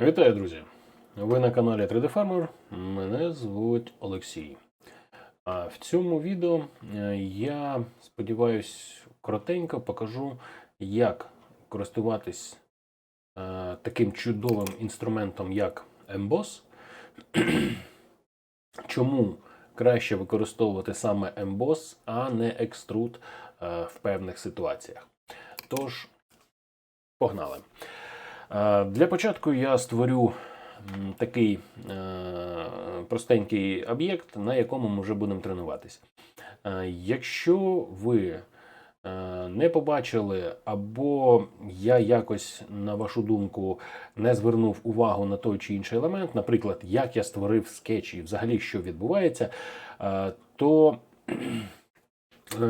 Вітаю, друзі! Ви на каналі 3D Farmer. Мене звуть Олексій. А в цьому відео е, я сподіваюсь коротенько покажу, як користуватись е, таким чудовим інструментом, як Emboss. Чому краще використовувати саме Emboss, а не Extrude е, в певних ситуаціях. Тож, погнали. Е, Для початку я створю такий е, простенький об'єкт, на якому ми вже будемо тренуватися. Е, Якщо ви не побачили, або я якось, на вашу думку, не звернув увагу на той чи інший елемент, наприклад, як я створив скетч і взагалі що відбувається, то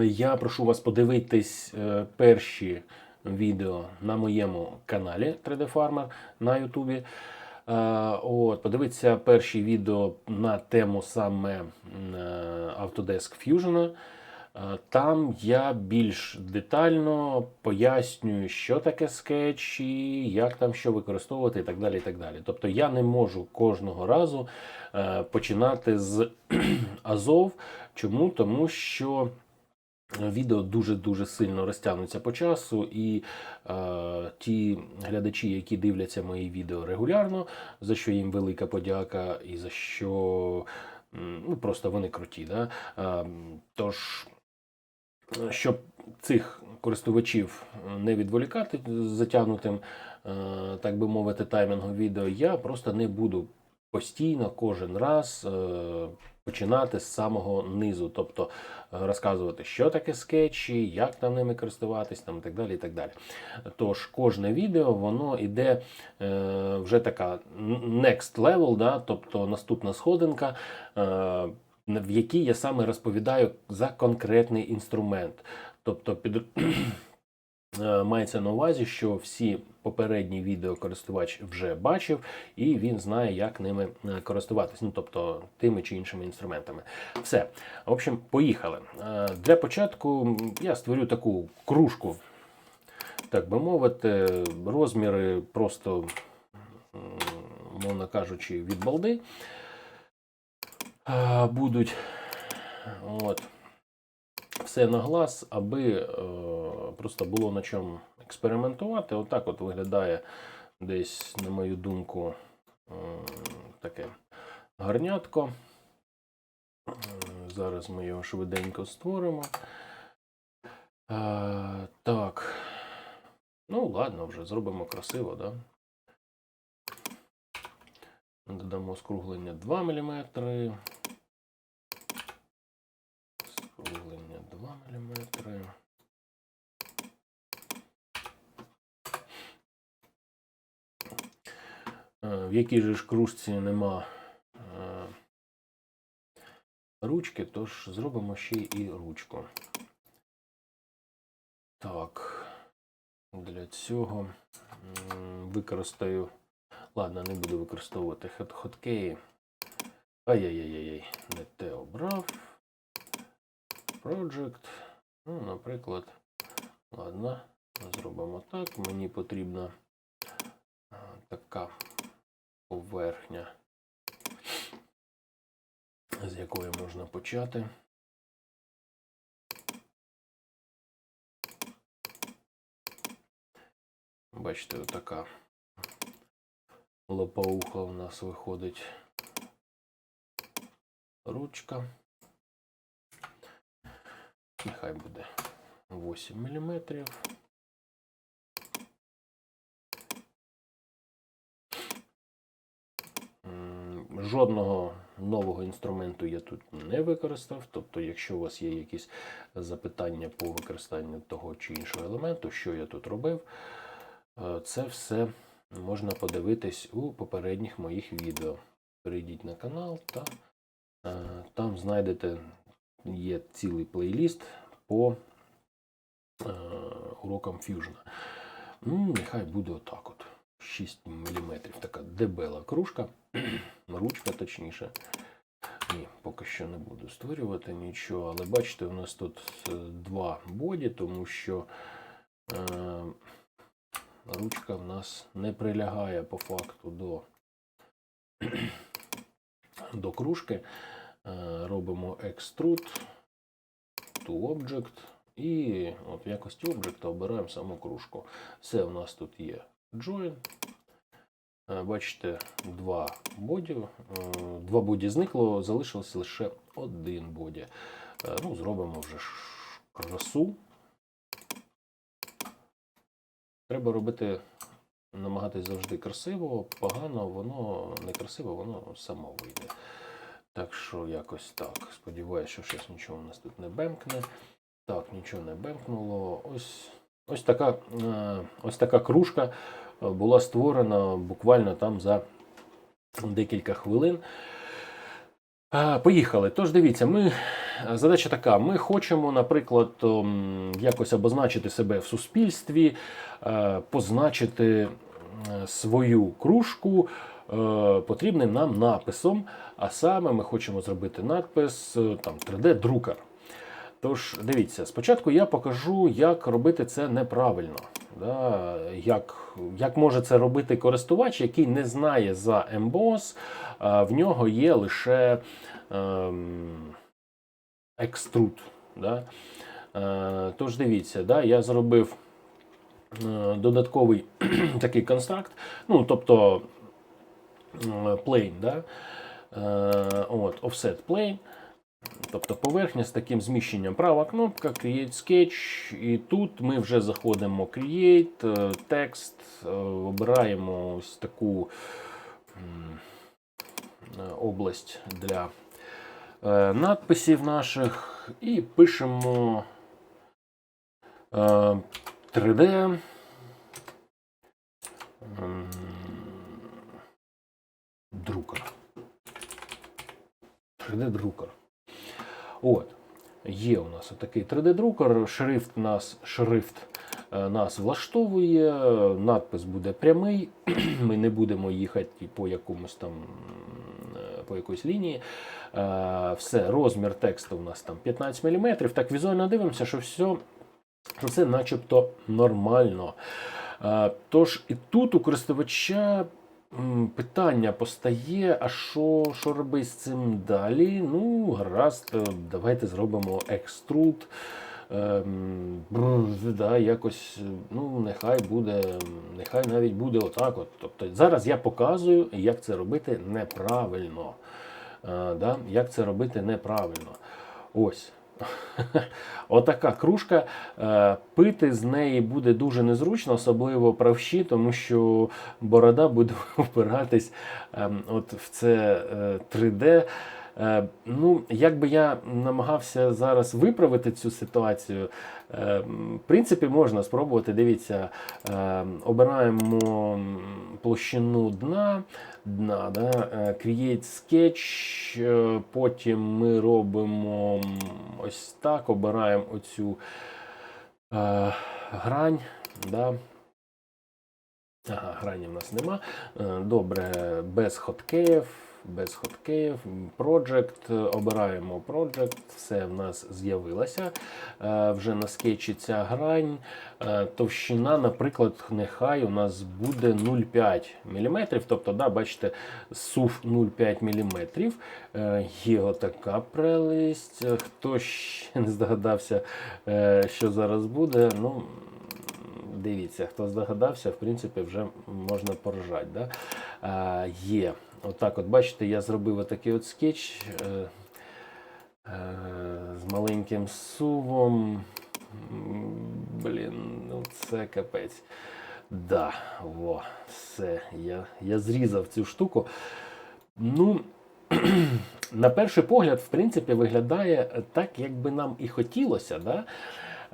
я прошу вас подивитись перші відео на моєму каналі 3D Farmer на Ютубі. Е, От, подивіться перші відео на тему саме е, Autodesk Fusion. Е, Там я більш детально пояснюю, що таке скетчі, як там що використовувати і так далі. І так далі. Тобто я не можу кожного разу починати з Азов. Чому? Тому що відео дуже-дуже сильно розтягнуться по часу, і е, ті глядачі, які дивляться мої відео регулярно, за що їм велика подяка, і за що ну, просто вони круті. Да? Е, тож, щоб цих користувачів не відволікати затягнутим, е, так би мовити, таймінгом відео, я просто не буду постійно кожен раз е, починати з самого низу, тобто е, розказувати, що таке скетчі, як там ними користуватись, там і так далі. І так далі. Тож кожне відео воно іде е, вже така next level, да, тобто наступна сходинка. Е, в якій я саме розповідаю за конкретний інструмент. Тобто під... е, мається на увазі, що всі попередні відео користувач вже бачив, і він знає, як ними е, користуватись. Ну, тобто тими чи іншими інструментами. Все. В общем, поїхали. Е, Для початку я створю таку кружку, так би мовити, розміри просто, мовно кажучи, від балди будуть. От. Все на глаз, аби е, просто було на чому експериментувати. Отак от виглядає десь, на мою думку, е, таке гарнятко. Е, Зараз ми його швиденько створимо. Е, так. Ну, ладно, вже зробимо красиво, да? Додамо скруглення 2 мм. Скруглення 2 мм. Е, В якій же ж кружці нема е, ручки, тож зробимо ще і ручку. Так, для цього використаю. Ладно, не буду використовувати хот- хоткеї. Ай-яй-яй-яй, не те обрав. Project. Ну, наприклад, ладно, зробимо так. Мені потрібна така поверхня, з якої можна почати. Бачите, отака лопауха у нас виходить ручка. Нехай буде 8 мм. Жодного нового інструменту я тут не використав. Тобто, якщо у вас є якісь запитання по використанню того чи іншого елементу, що я тут робив, е, це все можна подивитись у попередніх моїх відео. Перейдіть на канал та е, там знайдете є цілий плейліст по е, урокам Fusion. Ну, нехай буде отак от. 6 мм. Така дебела кружка, ручка точніше. Ні, поки що не буду створювати нічого, але бачите, у нас тут е, два боді, тому що е, ручка в нас не прилягає по факту до, до кружки. Е, Робимо extrude to object і от в якості об'єкта обираємо саму кружку. Все, у нас тут є join. Е, Бачите, два боді. Е, Два боді зникло, залишилось лише один боді. Ну, зробимо вже красу. Треба робити, намагатись завжди красиво, погано, воно не красиво, воно само вийде. Так що якось так. Сподіваюся, що щось нічого у нас тут не бемкне. Так, нічого не бемкнуло. Ось, ось, така, е, ось така кружка е, була створена буквально там за декілька хвилин. Е, Поїхали. Тож дивіться, ми, задача така: ми хочемо, наприклад, якось обозначити себе в суспільстві, позначити свою кружку потрібним нам написом. А саме ми хочемо зробити надпис е, там 3D-друкер. Тож, дивіться, спочатку я покажу, як робити це неправильно. Да? Як, як може це робити користувач, який не знає за а в нього є лише ем, екструд. Да? Е, тож дивіться, да? я зробив е, додатковий такий констракт, ну, тобто е, plane, да? Е, от, offset plane. Тобто поверхня з таким зміщенням права кнопка, Create Sketch. І тут ми вже заходимо Create, е, текст, е, обираємо ось таку е, область для е, надписів наших і пишемо е, 3D. м, Друкер. 3D-друкер. От. Є у нас такий 3D-друкер, шрифт нас, шрифт е, нас влаштовує, надпис буде прямий, ми не будемо їхати по якомусь там е, по якоїсь лінії. Е, Все, розмір тексту у нас там 15 мм. Так візуально дивимося, що все, що це начебто нормально. Тож і тут у користувача питання постає: а що, що робити з цим далі? Ну, гаразд, е, давайте зробимо екструд. Ем, да, якось, е, ну, нехай буде, нехай навіть буде отак. От. Тобто зараз я показую, як це робити неправильно. Е, да, як це робити неправильно. Ось. Отака кружка. Е, Пити з неї буде дуже незручно, особливо правші, тому що борода буде впиратись ем, от в це е, 3D. Е, Ну, як би я намагався зараз виправити цю ситуацію, е, в принципі, можна спробувати. Дивіться, е, обираємо площину дна, дна да, е, Create Sketch, е, потім ми робимо ось так, обираємо оцю е, грань. Да. Ага, грані в нас нема. Добре, без хоткеїв, без хоткеїв, Project, обираємо Project, все в нас з'явилося. Е, Вже на скетчі ця грань. Е, Товщина, наприклад, нехай у нас буде 0,5 мм. Тобто, да, бачите, сув 0,5 мм. Е, Є отака прелість. Е, Хто ще не здогадався, е, що зараз буде, ну. Дивіться, хто здогадався, в принципі, вже можна поржати. Да? А, є. Отак, от бачите, я зробив отакий от скетч е, е, з маленьким сувом. Блін, ну це капець. Да, во, все, я, я зрізав цю штуку. Ну, на перший погляд, в принципі, виглядає так, як би нам і хотілося. Да?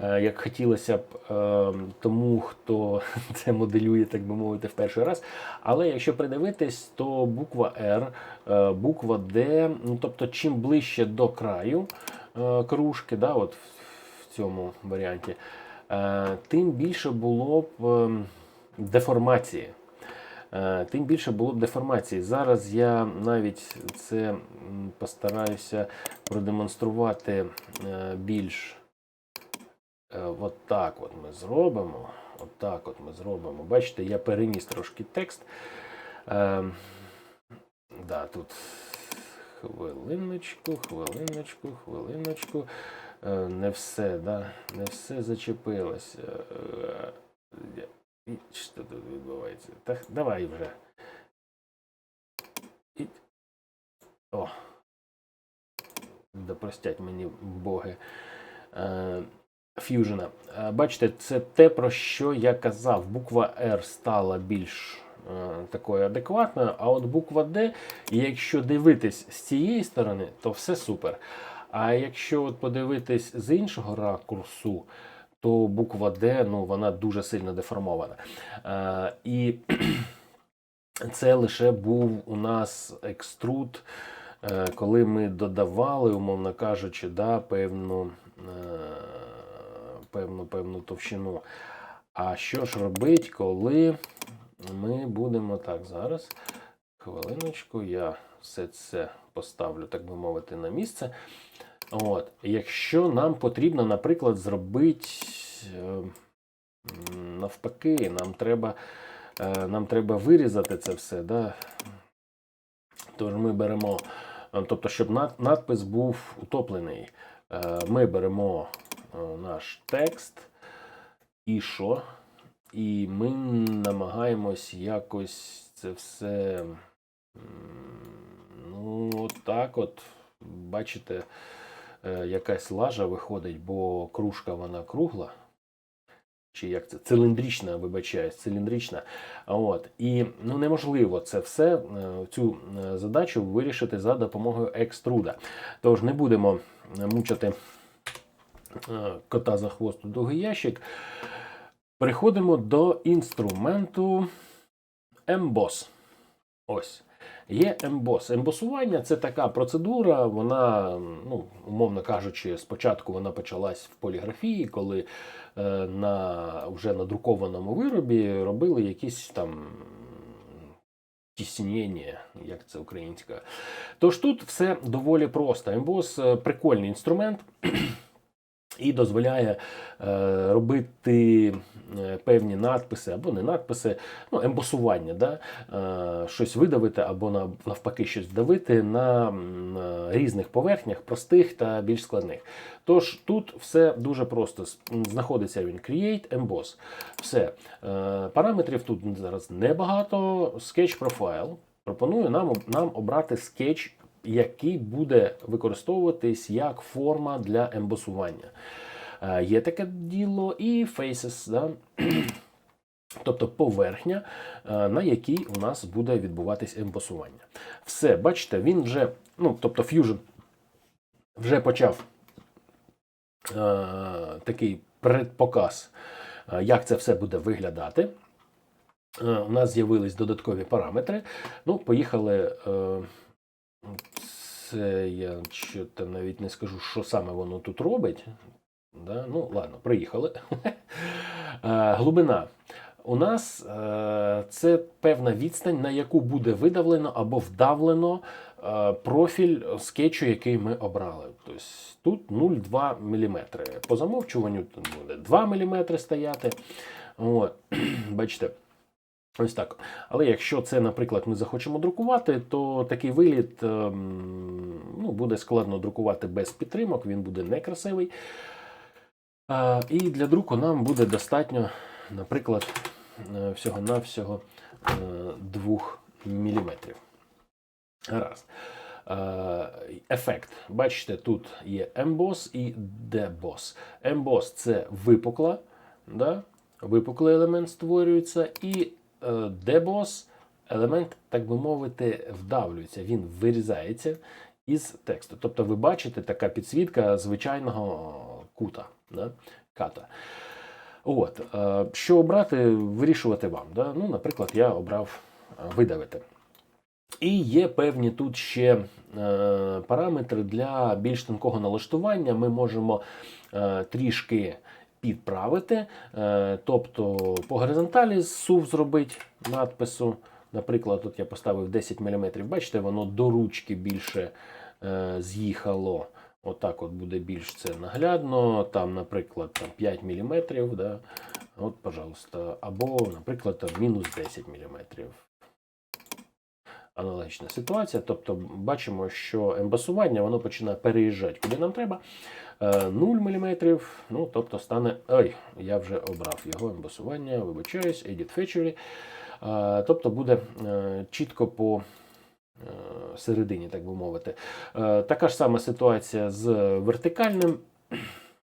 Е, Як хотілося б е, тому, хто це моделює, так би мовити, в перший раз. Але якщо придивитись, то буква R, е, буква D, ну тобто, чим ближче до краю е, кружки, да, от в, цьому варіанті, тим більше було б е, деформації. Тим більше було б деформації. Зараз я навіть це постараюся продемонструвати більш. Е, От так от ми зробимо. отак от ми зробимо. Бачите, я переніс трошки текст. Е, да, тут хвилиночку, хвилиночку, хвилиночку. Е, не все, да, не все зачепилось. Е, Що тут відбувається? Так, давай вже. І... О. Да простять мені боги. Е, Ф'южена. Е, Бачите, це те, про що я казав. Буква R стала більш е, такою адекватною, а от буква D, якщо дивитись з цієї сторони, то все супер. А якщо от подивитись з іншого ракурсу, то буква D, ну, вона дуже сильно деформована. Е, і це лише був у нас екструд, е, коли ми додавали, умовно кажучи, да, певну, е, певну, певну товщину. А що ж робить, коли ми будемо так зараз? Хвилиночку, я все це поставлю, так би мовити, на місце. От. Якщо нам потрібно, наприклад, зробити е, навпаки, нам треба, е, нам треба вирізати це все. Да? Тож ми беремо, е, тобто, щоб надпис був утоплений, е, ми беремо наш текст і що? І ми намагаємось якось це все. Ну, от так от, бачите, е, якась лажа виходить, бо кружка вона кругла. Чи як це? Циліндрична, вибачаюсь, циліндрична. От. І ну, неможливо це все, е, цю е, задачу вирішити за допомогою екструда. Тож не будемо е, мучити е, кота за хвост у довгий ящик. Переходимо до інструменту Emboss. Ось. Є ембос. Ембосування це така процедура, вона, ну, умовно кажучи, спочатку вона почалась в поліграфії, коли е, на вже надрукованому виробі робили якісь там тіснення, як це українська. Тож тут все доволі просто. Ембос е, прикольний інструмент. І дозволяє е, робити е, певні надписи або не надписи, ну, ембосування, да? е, щось видавити або навпаки щось вдавити на, на різних поверхнях, простих та більш складних. Тож тут все дуже просто. Знаходиться він Create Emboss. Все. Е, параметрів тут зараз небагато. Sketch Profile. Пропоную нам, нам обрати скетч який буде використовуватись як форма для ембосування. Е, Є таке діло і faces, да? тобто поверхня, е, на якій у нас буде відбуватись ембосування. Все, бачите, він вже, ну, тобто Fusion вже почав е, такий предпоказ, е, як це все буде виглядати. Е, У нас з'явились додаткові параметри. Ну, поїхали. Е, це я що там навіть не скажу, що саме воно тут робить. Да? Ну, ладно, приїхали. Е, Глибина. У нас е, це певна відстань, на яку буде видавлено або вдавлено е, профіль скетчу, який ми обрали. Тобто тут 0,2 мм. По замовчуванню тут буде 2 мм стояти. От. Бачите. Ось так. Але якщо це, наприклад, ми захочемо друкувати, то такий виліт ем, ну, буде складно друкувати без підтримок, він буде некрасивий. І для друку нам буде достатньо, наприклад, е, всього-навсього 2 мм. Гаразд. Е, Ефект. Бачите, тут є Emboss і Deboss. Emboss – це випукла, да? випуклий елемент створюється, і е, Deboss елемент, так би мовити, вдавлюється, він вирізається із тексту. Тобто ви бачите така підсвітка звичайного кута, да? ката. От, е, що обрати, вирішувати вам. Да? Ну, наприклад, я обрав е, видавити. І є певні тут ще параметри для більш тонкого налаштування. Ми можемо трішки підправити, е, тобто по горизонталі сув зробити надпису. Наприклад, тут я поставив 10 мм. Бачите, воно до ручки більше е, з'їхало. Отак от буде більш це наглядно. Там, наприклад, там 5 мм. Да? От, пожалуйста. Або, наприклад, там, мінус 10 мм. Аналогічна ситуація. Тобто бачимо, що ембасування воно починає переїжджати куди нам треба. Е, 0 мм, ну, тобто стане. Ой, я вже обрав його ембасування, вибачаюсь, Edit Feature. Е, Тобто буде е, чітко по е, середині, так би мовити. Е, Така ж сама ситуація з вертикальним.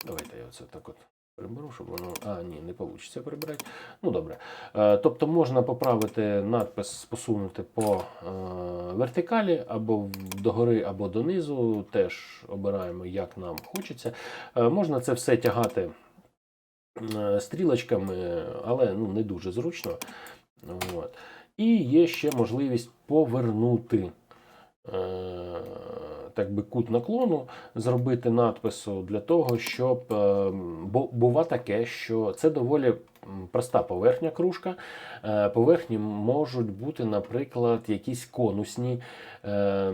Давайте я оце так от приберу, щоб воно. А, ні, не вийде прибирати. Ну добре. Е, Тобто можна поправити надпис, посунути по е, вертикалі або догори, або донизу. Теж обираємо, як нам хочеться. Е, Можна це все тягати стрілочками, але ну, не дуже зручно. От. І є ще можливість повернути так би, кут наклону, зробити надпису для того, щоб. е, Бо бува таке, що це доволі проста поверхня кружка. Е, Поверхні можуть бути, наприклад, якісь конусні, е,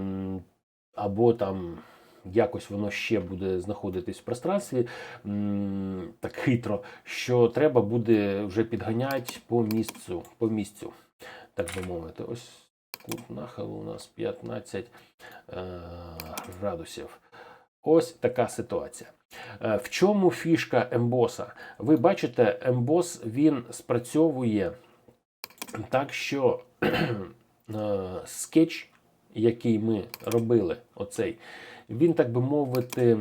або там. Якось воно ще буде знаходитись в пространстві так хитро, що треба буде вже підганяти по місцю, по місцю, так би мовити. Ось кут у нас 15 е, градусів. Ось така ситуація. Е, В чому фішка ембоса? Ви бачите, ембос він спрацьовує так, що е, скетч, який ми робили, оцей, він, так би мовити,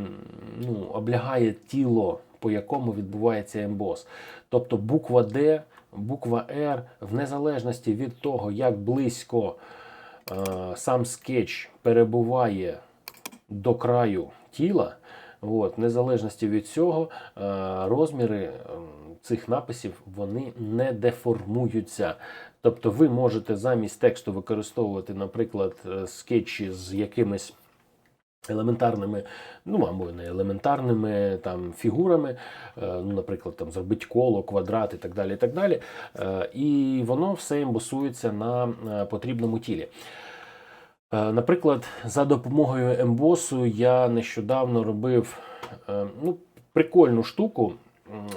ну, облягає тіло, по якому відбувається ембос. Тобто буква D, буква R, в незалежності від того, як близько е, сам скетч перебуває до краю тіла, от, в незалежності від цього, е, розміри ем, цих написів вони не деформуються. Тобто ви можете замість тексту використовувати, наприклад, е, скетчі з якимись елементарними, ну або не елементарними там фігурами, е, ну, наприклад, там зробити коло, квадрат і так далі. І так далі. Е, І воно все ембосується на е, потрібному тілі. Наприклад, за допомогою ембосу я нещодавно робив ну, прикольну штуку.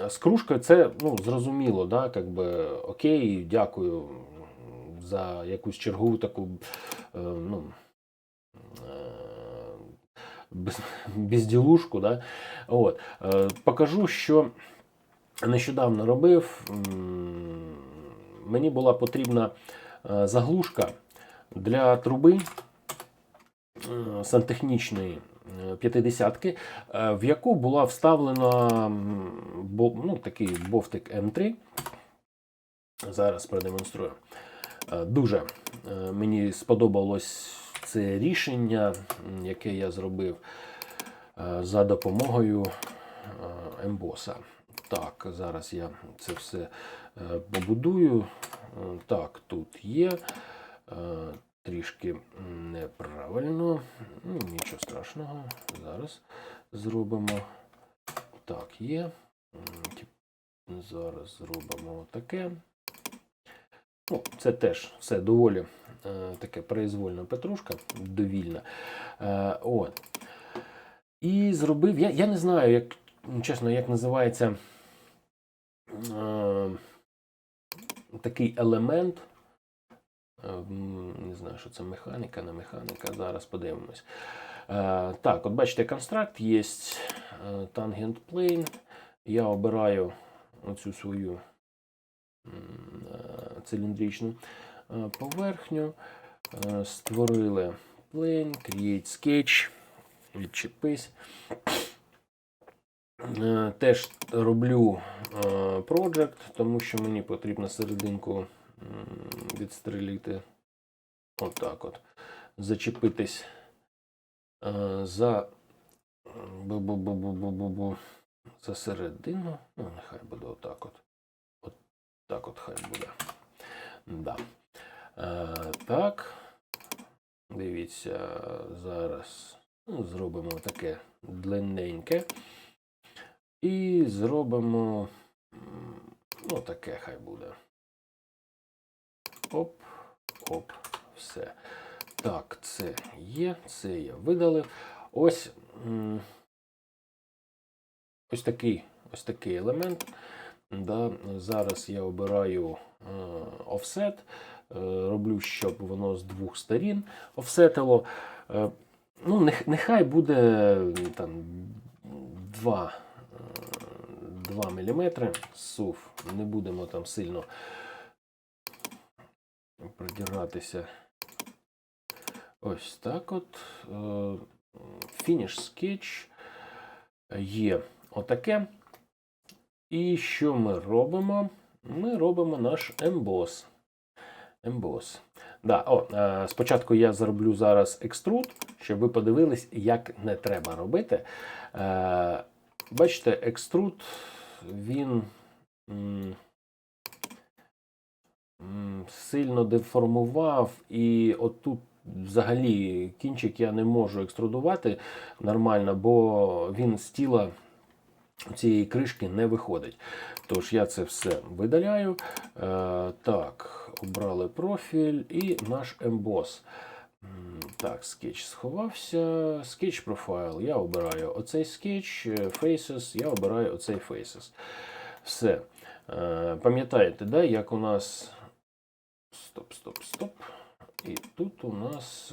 З кружкою це ну, зрозуміло, да, как би, окей, дякую за якусь чергову таку ну, безділушку. Да. От. Е, Покажу, що нещодавно робив. Мені була потрібна е, заглушка для труби е, сантехнічної е, п'ятидесятки, е, в яку була вставлена ну, такий бовтик М3. Зараз продемонструю. Дуже мені сподобалось це рішення, яке я зробив е, за допомогою ембоса. Так, зараз я це все е, побудую. Е, Так, тут є. Трішки неправильно. Ну, нічого страшного. Зараз зробимо. Так, є. Зараз зробимо таке. Ну, це теж все доволі е, таке произвольна петрушка, довільна. Е, от. І зробив. Я, я не знаю, як ну, чесно, як називається е, такий елемент. Е, Не знаю, що це механіка, не механіка. Зараз подивимось. Е, так, от бачите, констракт є е, Tangent Plane. Я обираю оцю свою е, циліндричну е, поверхню. Е, Створили plane, create sketch, відчепись. Е, Теж роблю project, тому що мені потрібно серединку м, відстрелити. Отак от. Зачепитись за бу-бу-бу-бу-бу-бу-бу. за середину. Ну, нехай буде отак от. От так от хай буде. Да. Е, так. Дивіться, зараз ну, зробимо таке длинненьке. І зробимо. Ну, таке хай буде. Оп, оп, все. Так, це є, це я видалив. Ось. Ось такий, ось такий елемент. Да, зараз я обираю е, офсет, е, роблю, щоб воно з двох сторін офсетило. Е, ну, нехай буде там 2, 2 мм сув. Не будемо там сильно придиратися. Ось так от. Е, Фініш скетч є отаке. І що ми робимо? Ми робимо наш ембос. Ембос. Да, о, е, спочатку я зроблю зараз екструд, щоб ви подивились, як не треба робити. Е, бачите, екструд, він сильно деформував, і отут взагалі кінчик я не можу екструдувати нормально, бо він з тіла цієї кришки не виходить. Тож я це все видаляю. Е, так, обрали профіль і наш ембос. Так, скетч сховався. Скетч профайл. Я обираю оцей скетч, е, Faces, я обираю оцей Faces. Все. Е, Пам'ятаєте, да, як у нас. Стоп, стоп, стоп. І тут у нас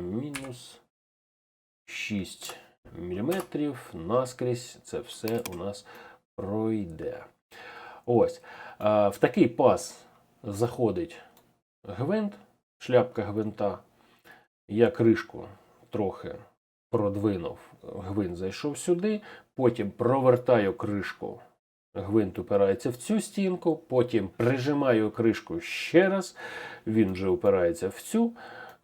мінус 6 мм наскрізь це все у нас пройде. Ось. В такий пас заходить гвинт, шляпка гвинта. Я кришку трохи продвинув, гвинт зайшов сюди, потім провертаю кришку. Гвинт упирається в цю стінку, потім прижимаю кришку ще раз, він вже упирається в цю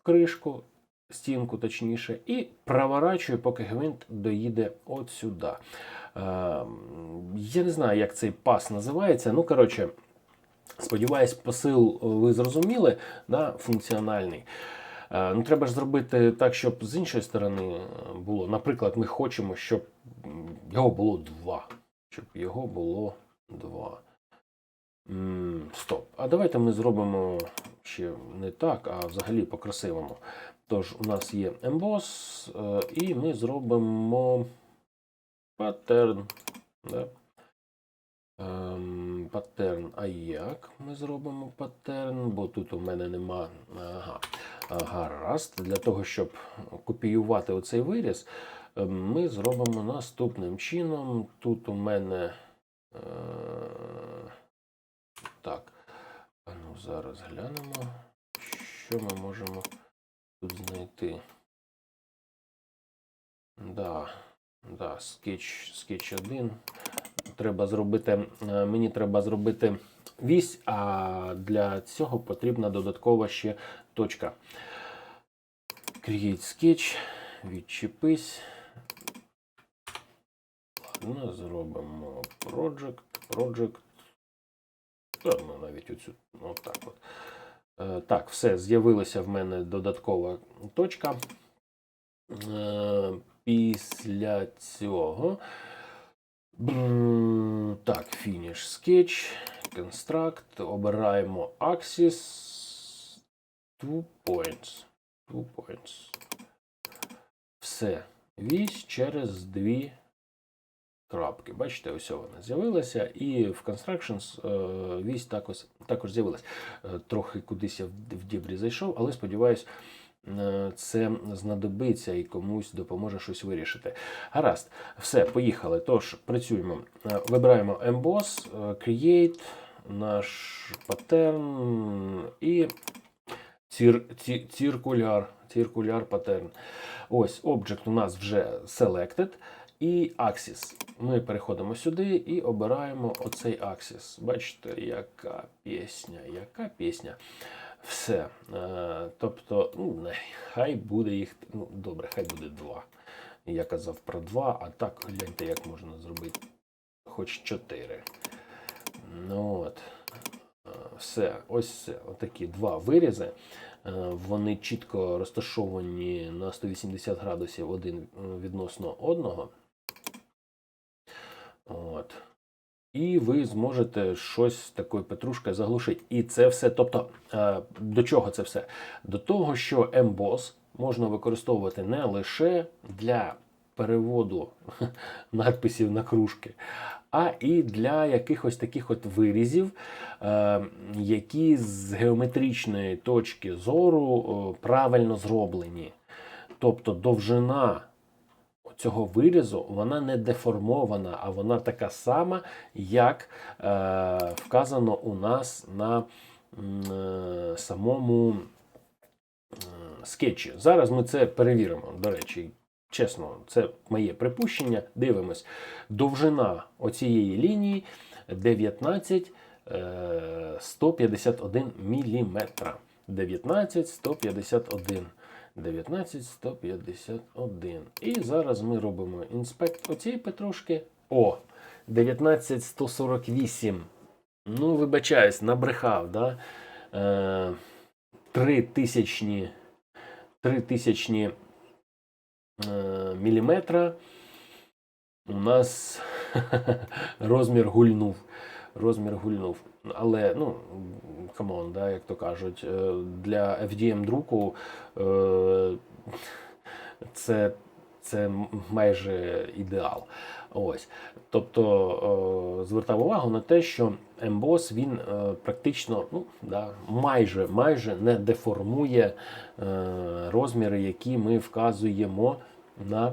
кришку, стінку точніше, і проворачую, поки гвинт доїде от сюди. Е, я не знаю, як цей пас називається. Ну, коротше, сподіваюсь, посил ви зрозуміли, да, функціональний. Е, Ну, треба ж зробити так, щоб з іншої сторони було. Наприклад, ми хочемо, щоб його було два. Щоб його було два. Стоп. А давайте ми зробимо ще не так, а взагалі по-красивому. Тож, у нас є ембос, е, і ми зробимо паттерн. Да? Ем, паттерн. А як ми зробимо паттерн? Бо тут у мене нема. Ага. А, Гаразд. Для того, щоб копіювати оцей виріз, е, ми зробимо наступним чином. Тут у мене. Е, так. А ну, зараз глянемо, що ми можемо тут знайти. Да, да, скетч, скетч 1. Треба зробити, е, мені треба зробити вісь, а для цього потрібна додаткова ще точка. Create sketch, відчепись. Ладно, зробимо project, project. Ну, навіть оцю, отак от. Е, Так, все, з'явилася в мене додаткова точка. Е, Після цього. Так, Finish Sketch, Construct. Обираємо Axis. Two points. Two points. Все. Вісь через дві крапки. Бачите, ось вона з'явилася. І в Constructions е, вісь також, також з'явилась. Е, Трохи кудись я в, дібрі зайшов, але сподіваюсь, це знадобиться і комусь допоможе щось вирішити. Гаразд, все, поїхали. Тож, працюємо. Е, Вибираємо Emboss, е, Create, наш паттерн і цир, ці, циркуляр, циркуляр паттерн. Ось, Object у нас вже selected. І Axis. Ми переходимо сюди і обираємо оцей Axis. Бачите, яка пісня, яка пісня. Все. Е, тобто, ну, хай буде їх. Ну, добре, хай буде два. Я казав про два, а так гляньте, як можна зробити хоч чотири. Ну от. Е, Все, ось все. Отакі два вирізи. Е, Вони чітко розташовані на 180 градусів один відносно одного. От. І ви зможете щось такою петрушкою заглушити. І це все. Тобто, е, до чого це все? До того, що Emboss можна використовувати не лише для переводу надписів на кружки, а і для якихось таких от вирізів, е, які з геометричної точки зору е, правильно зроблені. Тобто довжина цього вирізу вона не деформована, а вона така сама, як е, вказано у нас на е, самому е, скетчі. Зараз ми це перевіримо. До речі, чесно, це моє припущення. Дивимось. Довжина оцієї лінії 19 е, 151 міліметра. 19 151. 19 151. І зараз ми робимо інспект оцієї петрушки. О, 19 148. Ну, вибачаюсь, набрехав, да? Е, 3 тисячні, 3 тисячні е, міліметра. У нас розмір гульнув. Розмір гульнув. Але, ну, камон, да, як то кажуть, е, для FDM друку е, це, це майже ідеал. Ось. Тобто е, звертав увагу на те, що Emboss він практично ну, да, майже, майже не деформує розміри, які ми вказуємо на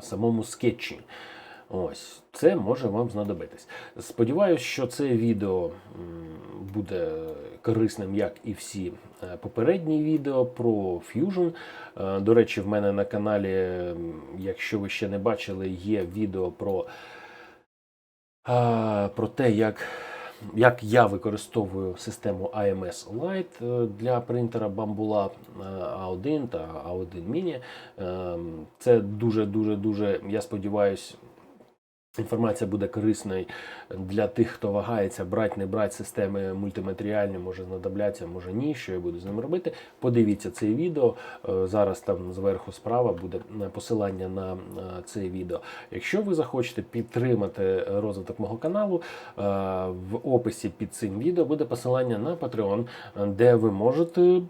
самому скетчі. Ось, це може вам знадобитись. Сподіваюсь, що це відео буде корисним, як і всі е, попередні відео про Fusion. Е, До речі, в мене на каналі, якщо ви ще не бачили, є відео про, про те, як, як я використовую систему AMS Lite е, для принтера Bambulab е, A1 та A1 Mini. Е, Це дуже-дуже дуже, я сподіваюся, Інформація буде корисною для тих, хто вагається, брати, не брати системи мультиматеріальні, може знадобляться, може ні, що я буду з ними робити. Подивіться це відео. Е, Зараз там зверху справа буде посилання на е, це відео. Якщо ви захочете підтримати розвиток мого каналу, е, в описі під цим відео буде посилання на Patreon, де ви можете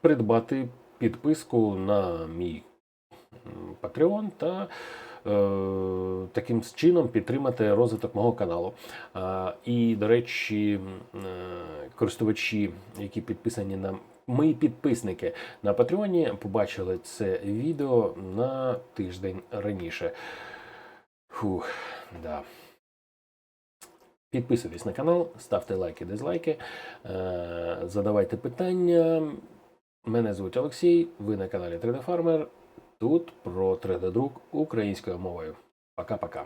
придбати підписку на мій Patreon та таким чином підтримати розвиток мого каналу. І, до речі, е, користувачі, які підписані на мої підписники на Патреоні, побачили це відео на тиждень раніше. Фух, да. Підписуйтесь на канал, ставте лайки, дизлайки, е, задавайте питання. Мене звуть Олексій, ви на каналі 3D Farmer. Тут про 3D-друк українською мовою. Пока-пока.